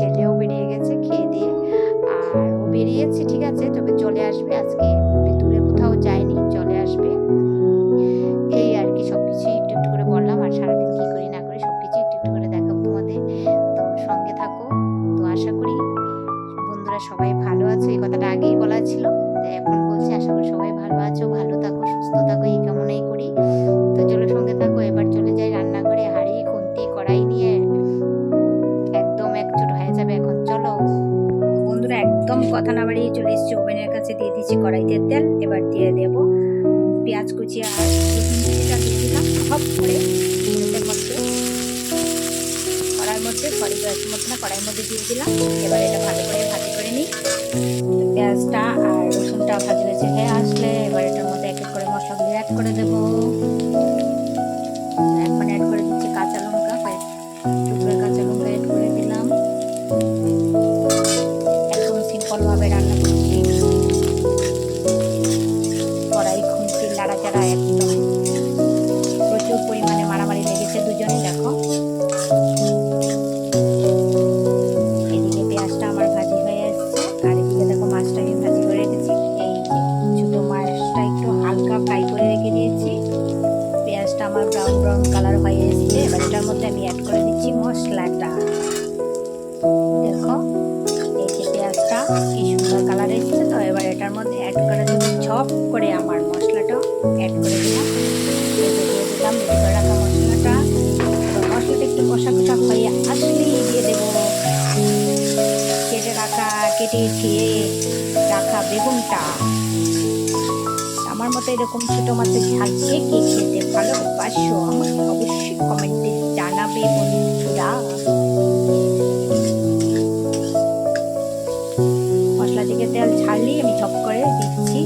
ছেলেও বেরিয়ে গেছে, খেয়ে দিয়ে। আর ও বেরিয়েছে, ঠিক আছে, তবে চলে আসবে আজকে। দূরে কোথাও যায়নি, চলে আসবে। এই আর কি সব কিছুই একটু একটু করে বললাম, আর সারাদিন কী করি না করি সব কিছু একটু একটু করে দেখাবো তোমাদের। তো সঙ্গে থাকো, তো আশা করি বন্ধুরা সবাই ভালো আছে, এই কথাটা বন্ধুরা, একদম কথা না বাড়িয়ে চলে এসেছি ওভেনের কাছে। দিয়ে দিচ্ছি কড়াইতে তেল, এবার দিয়ে দেব পেঁয়াজ কুচি আর কুচিটা দিয়ে দিলাম। সব করে কড়াইয়ের মধ্যে, সরি গ্যাসের মধ্যে না, কড়াইয়ের মধ্যে দিয়ে দিলাম। এবার এটা ভালো করে ভাজি করে নিই। পেঁয়াজটা আর রসুনটা ভাজি হয়েছে। হয়ে আসলে করে আমার মশলাটা অ্যাড করে দিলাম। দিয়ে দিলাম রেডি করে রাখা মশলাটা। মশলাটা একটু কষা কষা হয়ে আসলেই দিয়ে দেবো। কেটে রাখা, কেটে ধুয়ে রাখা বেগুনটা। আমার মতো এরকম ছোট মাছের ঝাল কে কে খেতে ভালোবাসো, আমাকে অবশ্যই কমেন্টে জানাবে বন্ধুরা। মশলা থেকে তেল ছাড়লেই আমি চপ করে দিচ্ছি।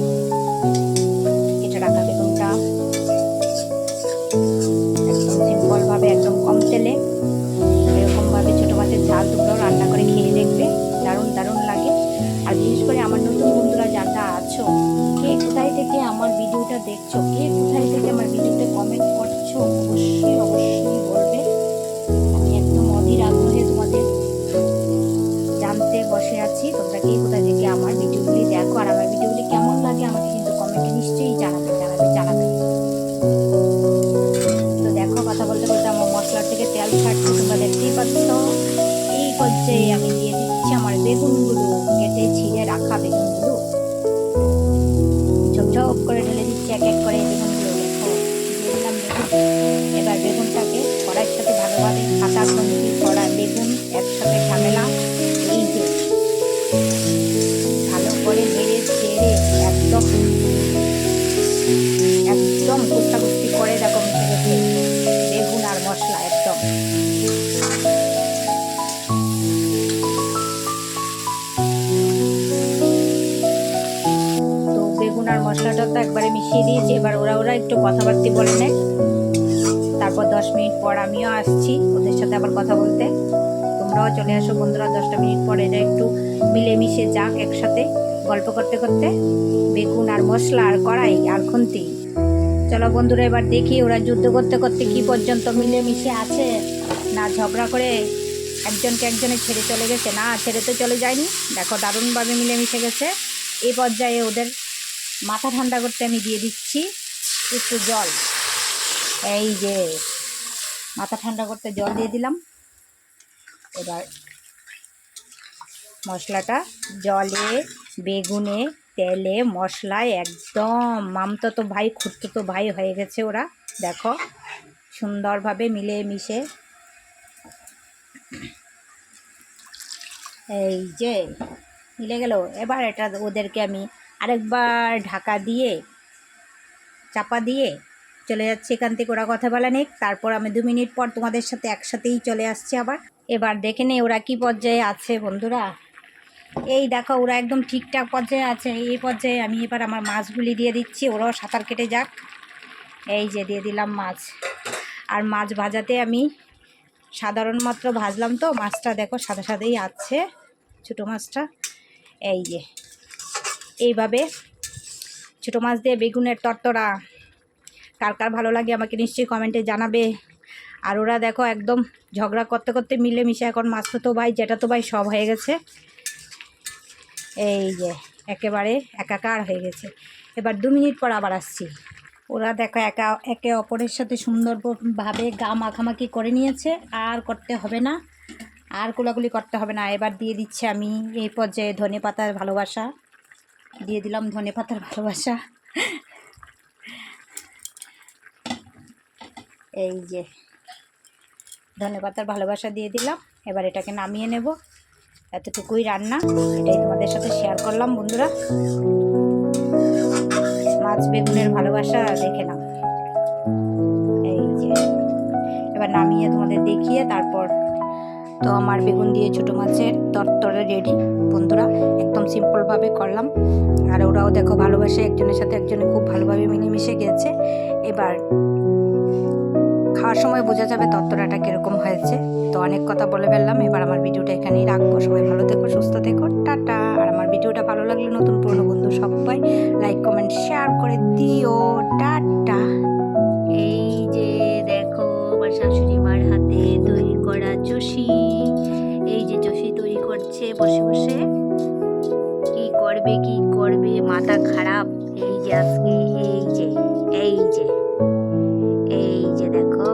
তেল ছাড়ছে তোমরা দেখতেই পাচ্ছ। এই পর্যায়ে আমি দিয়ে দিচ্ছি আমার বেগুনগুলো। কেটে ছিঁড়ে রাখা বেগুনগুলো। ঝপ করে ঢেলে দিচ্ছি এক এক করে বেগুনগুলো। দেখো দিলাম বেগুন। এবার বেগুনটাকে কড়াইয়ের সাথে ভালোভাবে কাঁচা কড়া বেগুন একসাথে ঝামেলা। এই যে। মশলাটা তো একবারে মিশিয়ে দিয়েছি, এবার ওরা ওরা একটু কথাবার্তি বলে নেয়। তারপর দশ মিনিট পর আমিও আসছি ওদের সাথে আবার কথা বলতে। তোমরাও চলে আসো বন্ধুরা, দশটা মিনিট পর এরা একটু মিলেমিশে যাক একসাথে গল্প করতে করতে। বেগুন আর মশলা আর কড়াই আর খুন্তি। চলো বন্ধুরা, এবার দেখি ওরা যুদ্ধ করতে করতে কি পর্যন্ত মিলেমিশে আছে। না ঝগড়া করে একজনকে একজনে ছেড়ে চলে গেছে, না ছেড়ে তো চলে যায়নি। দেখো দারুণভাবে মিলেমিশে গেছে। এই পর্যায়ে ওদের মাথা ঠান্ডা করতে আমি দিয়ে দিচ্ছি একটু জল। এই যে মাথা ঠান্ডা করতে জল দিয়ে দিলাম। এবার মশলাটা জলে, বেগুনে, তেলে, মশলায় একদম মামতো তো ভাই, খুঁড়তো তো ভাই হয়ে গেছে ওরা। দেখো সুন্দরভাবে মিলে মিশে। এই যে মিলে গেল। এবার এটা ওদেরকে আমি আরেকবার ঢাকা দিয়ে, চাপা দিয়ে চলে যাচ্ছে এখান থেকে। ওরা কথা বলা নেই তারপর আমি দু মিনিট পর তোমাদের সাথে একসাথেই চলে আসছি আবার। এবার দেখে নে ওরা কি পর্যায়ে আছে বন্ধুরা। এই দেখো, ওরা একদম ঠিকঠাক পর্যায়ে আছে। এই পর্যায়ে আমি এবার আমার মাছগুলি দিয়ে দিচ্ছি, ওরাও সাঁতার কেটে যাক। এই যে দিয়ে দিলাম মাছ। আর মাছ ভাজাতে আমি সাধারণ মাত্র ভাজলাম তো, মাছটা দেখো সাদা সাদাই আছে, ছোটো মাছটা। এই যে এইভাবে ছোটো মাছ দিয়ে বেগুনের তরতরা কার কার ভালো লাগে আমাকে নিশ্চয়ই কমেন্টে জানাবে। আর ওরা দেখো একদম ঝগড়া করতে করতে মিলেমিশে এখন মাছ তো ভাই, যেটা তো ভাই সব হয়ে গেছে। এই যে একেবারে একাকার হয়ে গেছে। এবার দু মিনিট পর আবার আসছি। ওরা দেখো একা, একে অপরের সাথে সুন্দরভাবে গা মাখামাখি করে নিয়েছে। আর করতে হবে না, আর কোলাগুলি করতে হবে না। এবার দিয়ে দিচ্ছে আমি এই পর্যায়ে ধনে পাতার ভালোবাসা। দিয়ে দিলাম ধনে পাতার ভালোবাসা। এই যে ধনে পাতার ভালোবাসা দিয়ে দিলাম। এবার এটাকে নামিয়ে নেব। এতটুকুই রান্না, এটাই তোমাদের সাথে শেয়ার করলাম বন্ধুরা। মাছ বেগুনের ভালোবাসা দেখে নাও। এই যে, এবার নামিয়ে তোমাদের দেখিয়ে তারপর তো আমার বেগুন দিয়ে ছোটো মাছের তরতরে রেডি। বন্ধুরা, একদম সিম্পলভাবে করলাম। আর ওরাও দেখো ভালোবাসে, একজনের সাথে একজনে খুব ভালোভাবে মিলেমিশে গেছে। এবার খাওয়ার সময় বোঝা যাবে তত্ত্বরাটা কীরকম হয়েছে। তো অনেক কথা বলে ফেললাম। এবার আমার ভিডিওটা এখানেই রাখব। সবাই ভালো থেকো, সুস্থ থেকো। টাটা। আর আমার ভিডিওটা ভালো লাগলে নতুন পুরনো বন্ধু সবাই লাইক, কমেন্ট, শেয়ার করে দিও। টাটা। মাথা খারাপ, এই যে আজকে, এই যে এই যে এই যে দেখো,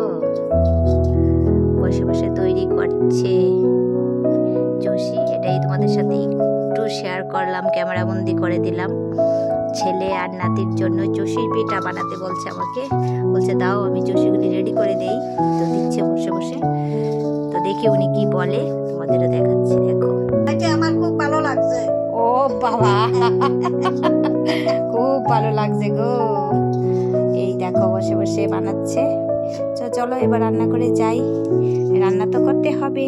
বসে বসে তৈরি করছে। চষি এটাই তোমাদের সাথে একটু শেয়ার করলাম ক্যামেরা বন্দি করে দিলাম। ছেলে আর নাতির জন্য চষির পিঠা বানাতে বলছে আমাকে। বলছে, দাও, আমি চষিগুলি রেডি করে দেই। তো দিচ্ছে বসে বসে। তো দেখি উনি কি বলে, তোমাদেরও দেখাচ্ছি দেখো আমার খুব ভালো লাগছে। বাবা। খুব ভালো লাগছে গো। এই দেখো, বসে বসে বানাচ্ছে। তো চলো এবার রান্না করে যাই। রান্না তো করতে হবে।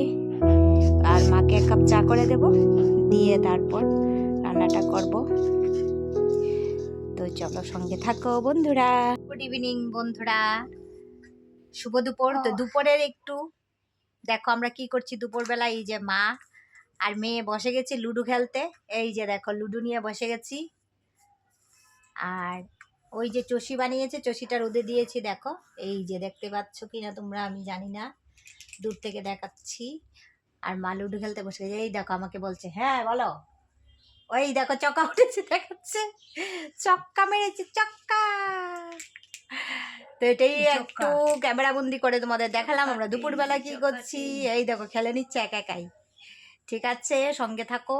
আর মাকে এক কাপ চা করে দেব। দিয়ে তারপর রান্নাটা করব। তো চলো সঙ্গে থাকো বন্ধুরা। গুড ইভিনিং বন্ধুরা। শুভ দুপুর। তো দুপুরের একটু, দেখো আমরা কি করছি দুপুরবেলা এই যে মা আর মেয়ে বসে গেছে লুডো খেলতে। এই যে দেখো লুডো নিয়ে বসে গেছি। আর ওই যে চষি বানিয়েছে চষিটা রোদে দিয়েছি দেখো। এই যে দেখতে পাচ্ছ কিনা তোমরা আমি জানি না। দূর থেকে দেখাচ্ছি। আর মা লুডো খেলতে বসে গেছে। এই দেখো আমাকে বলছে হ্যাঁ বলো। ওই দেখো চক্কা উঠেছে দেখাচ্ছে। চক্কা মেরেছে চক্কা! তো এটাই একটু ক্যামেরা বন্দি করে তোমাদের দেখালাম। আমরা দুপুরবেলা কি করছি? এই দেখো খেলে নিচ্ছে একা একাই। ঠিক আছে সঙ্গে থাকো।